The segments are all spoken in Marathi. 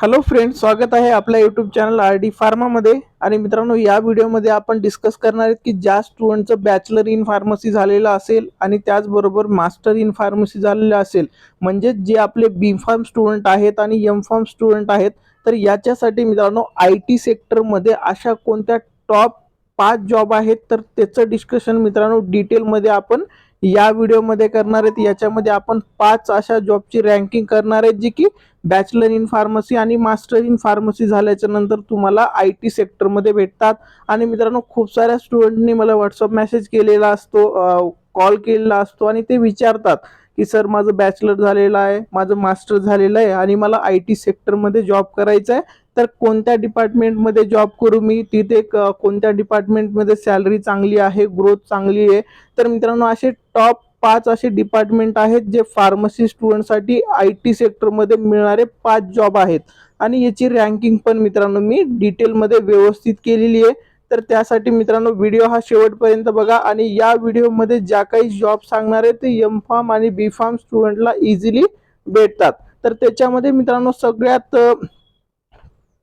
हॅलो फ्रेंड स्वागत आहे आपल्या युट्यूब चॅनल आर डी फार्मामध्ये आणि मित्रांनो या व्हिडिओमध्ये आपण डिस्कस करणार आहेत की ज्या स्टुडंटचं बॅचलर इन फार्मसी झालेलं असेल आणि त्याचबरोबर मास्टर इन फार्मसी झालेलं असेल. म्हणजेच जे आपले बी फार्म स्टुडंट आहेत आणि एम फार्म स्टुडंट आहेत तर याच्यासाठी मित्रांनो आय टी सेक्टरमध्ये अशा कोणत्या टॉप पाच जॉब आहेत तर त्याचं डिस्कशन मित्रांनो डिटेलमध्ये आपण या व्हिडिओमध्ये करणार आहेत. याच्यामध्ये आपण पाच अशा जॉबची रँकिंग करणार आहेत जी की बॅचलर इन फार्मसी आणि मास्टर इन फार्मसी झाल्याच्यानंतर तुम्हाला आय टी सेक्टरमध्ये भेटतात. आणि मित्रांनो खूप साऱ्या स्टुडंटनी मला व्हॉट्सअप मेसेज केलेला असतो कॉल केलेला असतो आणि ते विचारतात की सर माझं बॅचलर झालेलं आहे माझं मास्टर झालेलं आहे आणि मला आय टी सेक्टरमध्ये जॉब करायचा आहे. तर कोणत्या डिपार्टमेंटमध्ये जॉब करू मी? तिथे क- कोणत्या डिपार्टमेंटमध्ये सॅलरी चांगली आहे ग्रोथ चांगली आहे? तर मित्रांनो असे टॉप पाच असे डिपार्टमेंट आहेत जे फार्मसी स्टुडंटसाठी आय टी सेक्टरमध्ये मिळणारे पाच जॉब आहेत. आणि याची रँकिंग पण मित्रांनो मी डिटेलमध्ये व्यवस्थित केलेली आहे. तर त्यासाठी मित्रांनो व्हिडिओ हा शेवटपर्यंत बघा. आणि या व्हिडिओमध्ये ज्या काही जॉब सांगणार आहे ते एम फार्म आणि बी फार्म स्टुडंटला इझिली भेटतात. तर त्याच्यामध्ये मित्रांनो सगळ्यात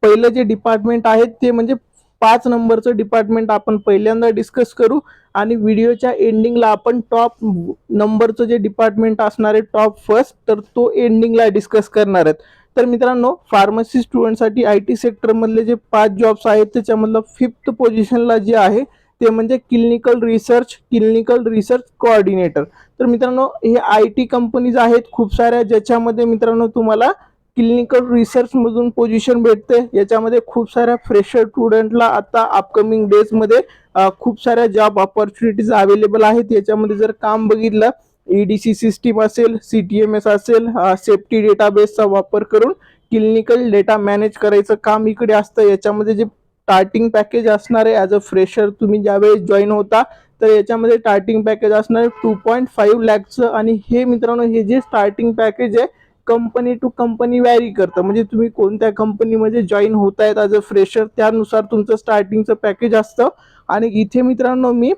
पहिलं जे डिपार्टमेंट आहे ते म्हणजे पाच नंबरचं डिपार्टमेंट आपण पहिल्यांदा डिस्कस करू आणि व्हिडिओच्या एंडिंगला आपण टॉप नंबरचं जे डिपार्टमेंट असणार आहे टॉप फर्स्ट तर तो एंडिंगला डिस्कस करणार आहेत. तर मित्रांनो फार्मसी स्टुडंटसाठी आय टी सेक्टरमधले जे पाच जॉब्स आहेत त्याच्यामधलं फिफ्थ पोझिशनला जे आहे ते म्हणजे clinical research clinical research coordinator तर मित्रांनो हे आय टी कंपनीज आहेत खूप साऱ्या ज्याच्यामध्ये मित्रांनो तुम्हाला क्लिनिकल रिसर्चमधून पोझिशन भेटते. याच्यामध्ये खूप साऱ्या फ्रेशर स्टुडंटला आता अपकमिंग डेजमध्ये खूप साऱ्या जॉब ऑपॉर्च्युनिटीज अवेलेबल आहेत. याच्यामध्ये जर काम बघितलं E ईडीसी सिस्टीम असेल सी टी एम एस असेल सेफ्टी डेटाबेसचा वापर करून क्लिनिकल डेटा मॅनेज करायचं काम इकडे असतं. याच्यामध्ये जे स्टार्टिंग पॅकेज असणार आहे ॲज अ फ्रेशर तुम्ही ज्यावेळेस जॉईन होता तर याच्यामध्ये स्टार्टिंग पॅकेज असणार आहे टू पॉईंट फाईव्ह लॅकचं आणि हे मित्रांनो हे जे स्टार्टिंग पॅकेज आहे कंपनी टू कंपनी व्हॅरी करतं. म्हणजे तुम्ही कोणत्या कंपनीमध्ये जॉईन होत आहेत ॲज अ फ्रेशर त्यानुसार तुमचं स्टार्टिंगचं पॅकेज असतं. आणि इथे मित्रांनो मी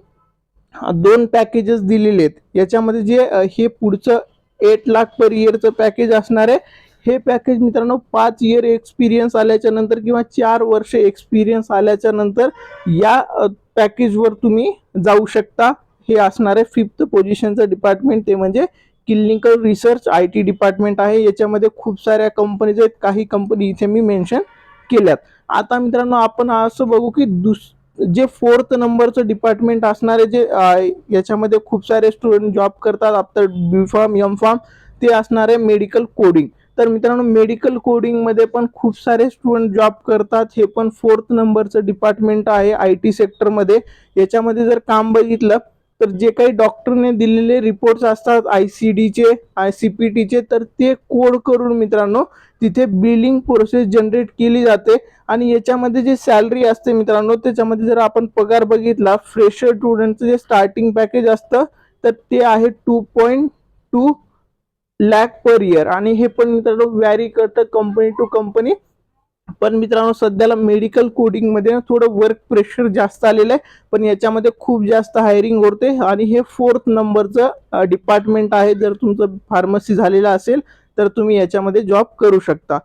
दोन पॅकेजेस दिलेले आहेत. याच्यामध्ये जे हे पुढचं एट लाख पर इयरचं पॅकेज असणार आहे. हे पॅकेज मित्रांनो पाच इयर एक्सपिरियन्स आल्याच्यानंतर किंवा चार वर्ष एक्सपिरियन्स आल्याच्यानंतर या पॅकेजवर तुम्ही जाऊ शकता. हे असणार आहे फिफ्थ पोझिशनचं डिपार्टमेंट ते म्हणजे clinical research I T department आहे. याच्यामध्ये खूप साऱ्या कंपनीज आहेत. काही कंपनी इथे मी मेन्शन केल्यात. आता मित्रांनो आपण असं बघू की दुस जे फोर्थ नंबरचं डिपार्टमेंट असणारे जे याच्यामध्ये खूप सारे स्टुडंट जॉब करतात. After B pharm M pharm ते असणारे मेडिकल कोडिंग तर मित्रांनो मेडिकल कोडिंगमध्ये पण खूप सारे स्टुडंट जॉब करतात. हे पण फोर्थ नंबरचं डिपार्टमेंट आहे आय टी सेक्टरमध्ये याच्यामध्ये जर काम बघितलं तर जे काही डॉक्टरने दिलेले रिपोर्ट्स असतात आय सी डीचे आय सी पी टीचे तर ते कोड करून मित्रांनो तिथे बिलिंग प्रोसेस जनरेट केली जाते. आणि याच्यामध्ये जे सॅलरी असते मित्रांनो त्याच्यामध्ये जर आपण पगार बघितला फ्रेशर स्टुडंटचं जे स्टार्टिंग पॅकेज असतं तर ते आहे two point two lakh per year आणि हे पण मित्रांनो व्हॅरी करतं कंपनी टू कंपनी पण मित्रांनो सध्याला मेडिकल कोडिंगमध्ये ना थोडं वर्क प्रेशर जास्त आलेलं आहे. पण याच्यामध्ये खूप जास्त हायरिंग होते. आणि हे फोर्थ नंबरचं डिपार्टमेंट आहे. जर तुमचं फार्मसी झालेलं असेल तर तुम्ही याच्यामध्ये जॉब करू शकता.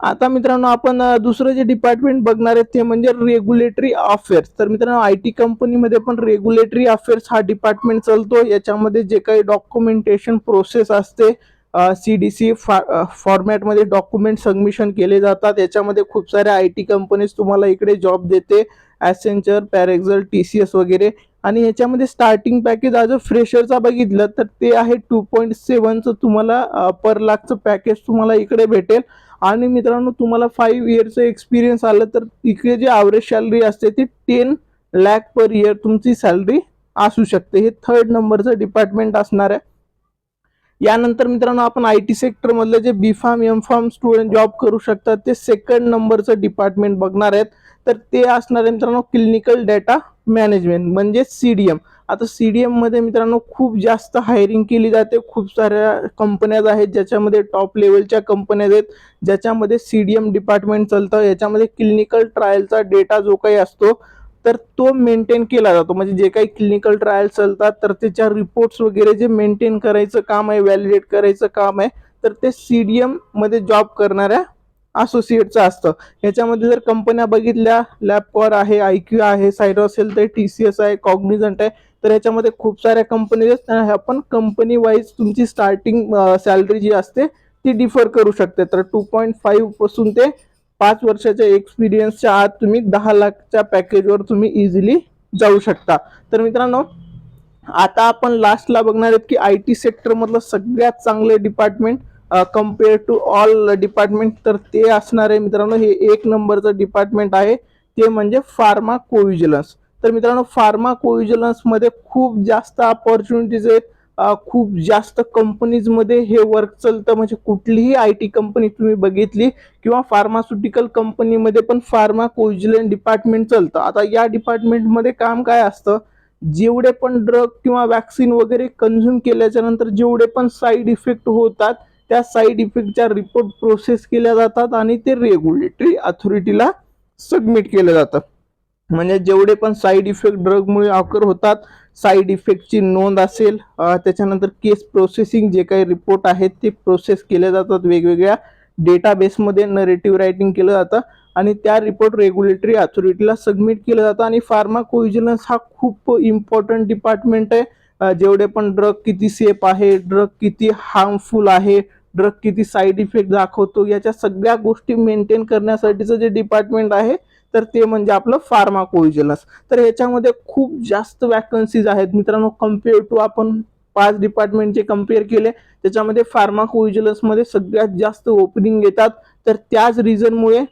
आता मित्रांनो आपण दुसरं जे डिपार्टमेंट बघणार आहेत ते म्हणजे रेग्युलेटरी अफेअर्स तर मित्रांनो आय टी कंपनीमध्ये पण रेग्युलेटरी अफेअर्स हा डिपार्टमेंट चालतो. याच्यामध्ये जे काही डॉक्युमेंटेशन प्रोसेस असते सी डी सी फॉर्मॅटमध्ये डॉक्युमेंट सबमिशन केले जातात. याच्यामध्ये खूप साऱ्या आय टी कंपनीज तुम्हाला इकडे जॉब देते. Accenture Parexel T C S वगैरे. आणि याच्यामध्ये स्टार्टिंग पॅकेज आज फ्रेशरचा बघितलं तर ते आहे टू पॉईंट सेवनचं तुम्हाला पर लाखचं पॅकेज तुम्हाला इकडे भेटेल. आणि मित्रांनो तुम्हाला फाईव्ह इयरचं एक्सपिरियन्स आलं तर इकडे जे ॲव्हरेज सॅलरी असते ती टेन लॅक पर इयर तुमची सॅलरी असू शकते. हे थर्ड नंबरचं डिपार्टमेंट असणार आहे. यानंतर मित्रांनो आपण आय टी सेक्टरमधलं जे B pharm M pharm student job करू शकतात ते सेकंड नंबरचं डिपार्टमेंट बघणार आहेत. तर ते असणार आहे मित्रांनो क्लिनिकल डेटा मॅनेजमेंट म्हणजे सी डी एम आता सी डी एममध्ये मित्रांनो खूप जास्त हायरिंग केली जाते. खूप साऱ्या कंपन्याज आहेत ज्याच्यामध्ये टॉप लेवलच्या कंपन्याज आहेत ज्याच्यामध्ये सी डी एम डिपार्टमेंट चालतं याच्यामध्ये क्लिनिकल ट्रायलचा डेटा जो काही असतो तर तो मेंटेन केला जातो. म्हणजे जे काही क्लिनिकल ट्रायल चालतात तर त्याच्या रिपोर्ट्स वगैरे जे मेंटेन करायचं काम आहे व्हॅलिडेट करायचं काम आहे तर ते सी डी एममध्ये जॉब करणाऱ्या असोसिएटचं असतं. याच्यामध्ये जर कंपन्या बघितल्या लॅपकॉर आहे आय क्यू आहे सायरॉसेल असेल तर टी सी एस आहे कॉग्निझंट आहे तर याच्यामध्ये खूप साऱ्या कंपनीज आहेत. आपण कंपनी वाईज तुमची स्टार्टिंग सॅलरी जी असते ती डिफर करू शकते. तर टू पॉईंट फाईव्हपासून ते पाच वर्षाच्या एक्सपिरियन्सच्या आत तुम्ही दहा लाखच्या पॅकेजवर तुम्ही इझिली जाऊ शकता. तर मित्रांनो आता आपण लास्टला बघणार आहेत की आय टी सेक्टरमधलं सगळ्यात चांगले department compare to all department तर ते असणार आहे मित्रांनो हे एक नंबरचं डिपार्टमेंट आहे. ते म्हणजे फार्मा कोविजिलन्स तर मित्रांनो फार्मा कोविजिलन्समध्ये खूप जास्त अपॉर्च्युनिटीज आहेत. खूप जास्त कंपनीजमध्ये हे वर्क चालतं. म्हणजे कुठलीही आय टी कंपनी तुम्ही बघितली किंवा फार्मास्युटिकल कंपनीमध्ये पण फार्मा डिपार्टमेंट चालतं. आता या डिपार्टमेंटमध्ये काम काय असतं? जेवढे पण ड्रग किंवा वॅक्सिन वगैरे कन्झ्युम केल्याच्यानंतर जेवढे पण साईड इफेक्ट होतात त्या साईड इफेक्टच्या रिपोर्ट प्रोसेस केल्या जातात आणि ते रेग्युलेटरी अथॉरिटीला सबमिट केलं जातं. म्हणजे जेवढे पण साईड इफेक्ट ड्रगमुळे ऑकर होतात साईड इफेक्टची नोंद असेल त्याच्यानंतर केस प्रोसेसिंग जे काही रिपोर्ट आहेत ते प्रोसेस केले जातात वेगवेगळ्या डेटाबेसमध्ये नरेटिव्ह रायटिंग केलं जातं आणि त्या रिपोर्ट रेग्युलेटरी अथॉरिटीला सबमिट केलं जातं आणि फार्माकोविजिलन्स हा खूप इम्पॉर्टंट डिपार्टमेंट आहे. जेवढे पण ड्रग किती सेफ आहे ड्रग किती हार्मफुल आहे ड्रग किती साईड इफेक्ट दाखवतो याच्या सगळ्या गोष्टी मेंटेन करण्यासाठीचं जे डिपार्टमेंट आहे तर ते म्हणजे आपलं फार्माकोविजिलन्स तर याच्यामध्ये खूप जास्त वॅकन्सीज आहेत. मित्रांनो कंपेअर टू आपण पाच डिपार्टमेंट जे कंपेअर केले त्याच्यामध्ये फार्माकोविजिलन्समध्ये सगळ्यात जास्त ओपनिंग येतात. तर त्याच रिझनमुळे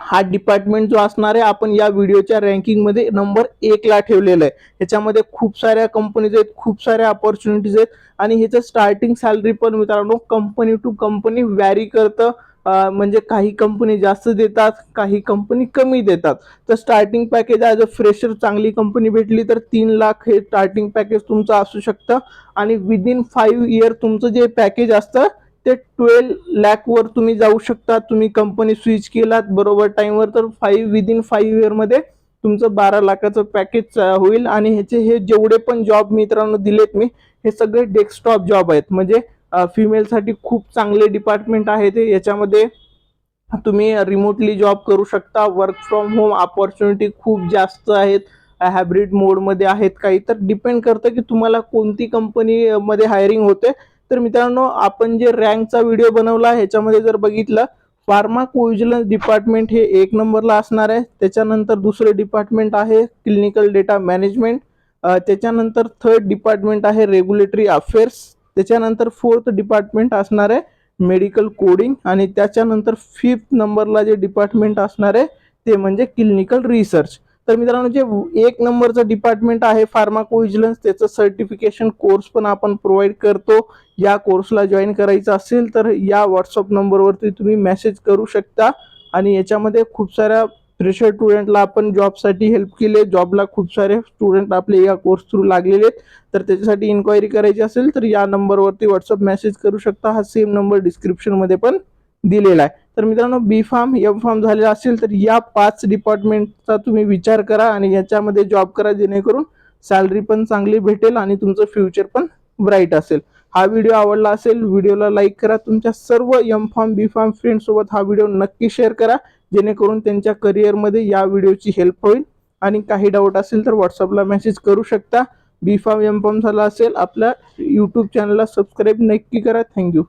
हा डिपार्टमेंट जो असणार आहे आपण या व्हिडिओच्या रँकिंगमध्ये नंबर एकला ठेवलेला आहे. ह्याच्यामध्ये खूप साऱ्या कंपनीज आहेत खूप साऱ्या अपॉर्च्युनिटीज आहेत. आणि ह्याचं स्टार्टिंग सॅलरी पण मित्रांनो कंपनी टू कंपनी व्हॅरी करतं. म्हणजे काही कंपनी जास्त देतात काही कंपनी कमी देतात. तर starting package as a fresher चांगली कंपनी भेटली तर तीन लाख हे स्टार्टिंग पॅकेज तुमचं असू शकतं. आणि विदिन फाईव्ह इयर तुमचं जे पॅकेज असतं ते ट्वेल्व लॅकवर तुम्ही जाऊ शकता. तुम्ही कंपनी स्विच केलात बरोबर टाईमवर तर फाईव्ह विदिन फाईव्ह इयरमध्ये तुमचं बारा लाखाचं पॅकेज होईल. आणि ह्याचे हे जेवढे पण जॉब मित्रांनो दिलेत मी हे सगळे डेस्कटॉप जॉब आहेत. म्हणजे फिमेलसाठी खूप चांगले डिपार्टमेंट आहे ते. याच्यामध्ये तुम्ही रिमोटली जॉब करू शकता. वर्क फ्रॉम होम ऑपॉर्च्युनिटी खूप जास्त आहेत. हायब्रिड मोडमध्ये आहेत काही. तर डिपेंड करतं की तुम्हाला कोणती कंपनीमध्ये हायरिंग होते. तर मित्रांनो आपण जे रँकचा व्हिडिओ बनवला ह्याच्यामध्ये जर बघितलं फार्मा कोविजिलन्स डिपार्टमेंट हे एक नंबरला असणार आहे. त्याच्यानंतर दुसरं डिपार्टमेंट आहे क्लिनिकल डेटा मॅनेजमेंट त्याच्यानंतर थर्ड डिपार्टमेंट आहे रेग्युलेटरी अफेअर्स त्याच्यानंतर फोर्थ डिपार्टमेंट असणार आहे मेडिकल कोडिंग आणि त्याच्यानंतर फिफ्थ नंबरला जे डिपार्टमेंट असणार आहे ते म्हणजे क्लिनिकल रिसर्च. तर मित्रांनो जे एक नंबरचं डिपार्टमेंट आहे फार्माकोविजिलन्स त्याचं सर्टिफिकेशन कोर्स पण आपण प्रोव्हाइड करतो. या कोर्सला जॉईन करायचं असेल तर या व्हॉट्सअप नंबरवरती तुम्ही मेसेज करू शकता. आणि याच्यामध्ये खूप साऱ्या फ्रेशर स्टुडंटला आपण जॉबसाठी हेल्प केले. जॉबला खूप सारे स्टुडंट आपले या कोर्स थ्रू लागलेले आहेत. तर त्याच्यासाठी इन्क्वायरी करायची असेल तर या नंबरवरती व्हॉट्सअप मेसेज करू शकता. हा सेम नंबर डिस्क्रिप्शनमध्ये पण दिलेला आहे. तर मित्रांनो बी फार्म एम फार्म झालेला असेल तर या पाच डिपार्टमेंटचा तुम्ही विचार करा आणि याच्यामध्ये जॉब करा जेणेकरून सॅलरी पण चांगली भेटेल आणि तुमचं फ्युचर पण ब्राईट असेल. हा व्हिडिओ आवडला असेल व्हिडिओला लाईक करा. तुमच्या सर्व एम फार्म बी फार्म फ्रेंडसोबत हा व्हिडिओ नक्की शेअर करा. जेणेकरून त्यांच्या करिअरमध्ये या व्हिडिओची हेल्प होईल. आणि काही डाऊट असेल तर व्हॉट्सअपला मेसेज करू शकता. बी फार्म एम फार्म झाला असेल आपल्या यूट्यूब चॅनलला सबस्क्राईब नक्की करा. थँक्यू